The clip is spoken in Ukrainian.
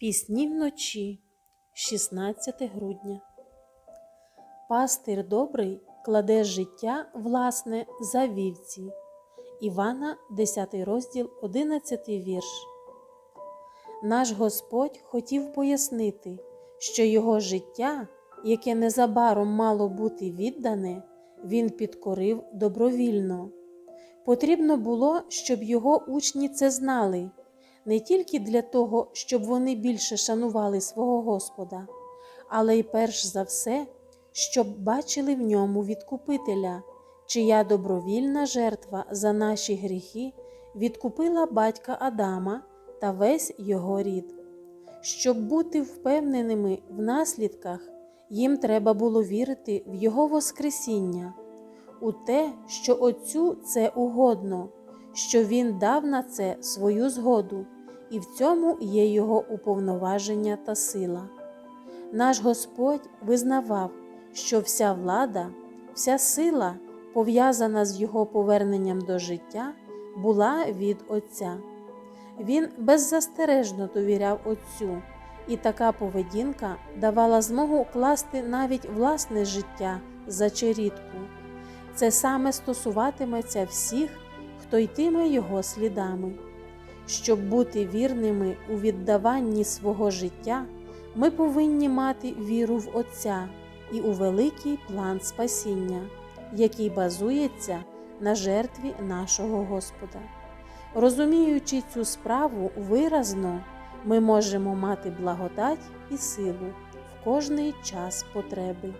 Пісні вночі, 16 грудня. Пастир добрий кладе життя власне за вівці. Івана, 10 розділ, 11 вірш. Наш Господь хотів пояснити, що його життя, яке незабаром мало бути віддане, він підкорив добровільно. Потрібно було, щоб його учні це знали, не тільки для того, щоб вони більше шанували свого Господа, але й перш за все, щоб бачили в ньому відкупителя, чия добровільна жертва за наші гріхи відкупила батька Адама та весь його рід. Щоб бути впевненими в наслідках, їм треба було вірити в Його Воскресіння, у те, що Отцю це угодно, що Він дав на це свою згоду, і в цьому є Його уповноваження та сила. Наш Господь визнавав, що вся влада, вся сила, пов'язана з Його поверненням до життя, була від Отця. Він беззастережно довіряв Отцю, і така поведінка давала змогу класти навіть власне життя за черідку. Це саме стосуватиметься всіх, хто йтиме його слідами. Щоб бути вірними у віддаванні свого життя, ми повинні мати віру в Отця і у великий план спасіння, який базується на жертві нашого Господа. Розуміючи цю справу виразно, ми можемо мати благодать і силу в кожний час потреби.